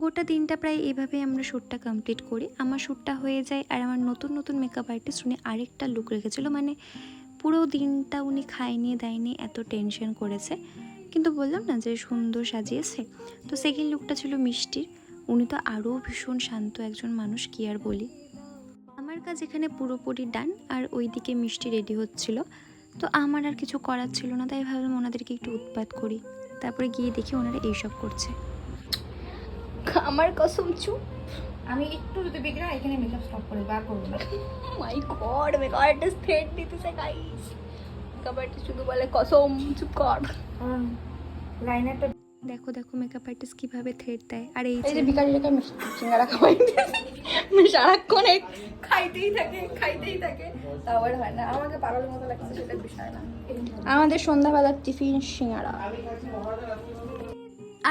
গোটা দিনটা প্রায় এভাবে আমরা শ্যুটটা কমপ্লিট করি। আমার শ্যুটটা হয়ে যায় আর আমার নতুন নতুন মেকআপ আর্টিস্ট উনি আরেকটা লুক রেখেছিল। মানে পুরো দিনটা উনি খায়নি, দেয়নি, এত টেনশন করেছে। কিন্তু বললাম না যে সুন্দর সাজিয়েছে। তো সেকেন্ড লুকটা ছিল মিষ্টির। উনি তো আরও ভীষণ শান্ত একজন মানুষ, কি আর বলি। আমার কাজ এখানে পুরোপুরি ডান আর ওইদিকে মিষ্টি রেডি হচ্ছিল। তো আমার আর কিছু করার ছিল না, তাই ভাবলাম ওনাদেরকে একটু উৎপাত করি। তারপরে গিয়ে দেখি ওনারা এইসব করছে। আমার কসম চুপ। আমি একটু যদি বিগড়া এখানে মেকআপ স্টপ করে বার করব না। My god makeup artist thread দিতেছে গাইস মেকআপ আর্টিস্ট শুধু বলে কসম চুপ কর। লাইনারটা দেখো দেখো মেকআপ আর্টিস্ট কীভাবে থ্রেড দেয়। আর এই যে যে বিকারিটাকে সিঙ্গারা খাওয়াই সারাক্ষণ এই খাইতেই থাকে খাইতেই থাকে। তারপরে হয় না। আমাকে পাগলের মতো লাগছে সেটা বিষয় না। আমাদের সন্ধ্যাবেলার টিফিন সিঙ্গারা।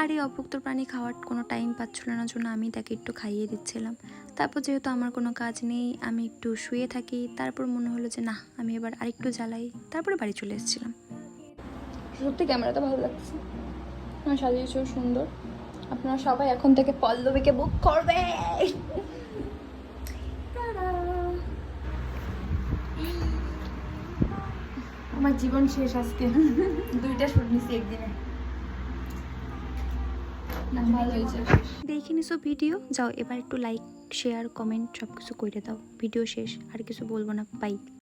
আর এই অভুক্ত প্রাণী খাওয়ার কোনো টাইম পাচ্ছিল না জন্য আমি তাকে একটু খাইয়ে দিচ্ছিলাম। তারপর যেহেতু আমার কোনো কাজ নেই আমি একটু শুয়ে থাকি। তারপর মনে হলো যে না আমি এবার আরেকটু জ্বালাই। তারপরে বাড়ি চলে এসেছিলাম। সত্যি ক্যামেরাটা ভালো লাগছে। আমার সাজিয়েছেও সুন্দর। আপনারা সবাই এখন থেকে পল্লবীকে বুক করবে। আমার জীবন শেষ আজকে। দুইটা শুট নিছি একদিনে। না ভালো দেখে নিছো ভিডিও যাও এবার একটু লাইক শেয়ার কমেন্ট সব কিছু করে দাও। ভিডিও শেষ আর কিছু বলব না বাই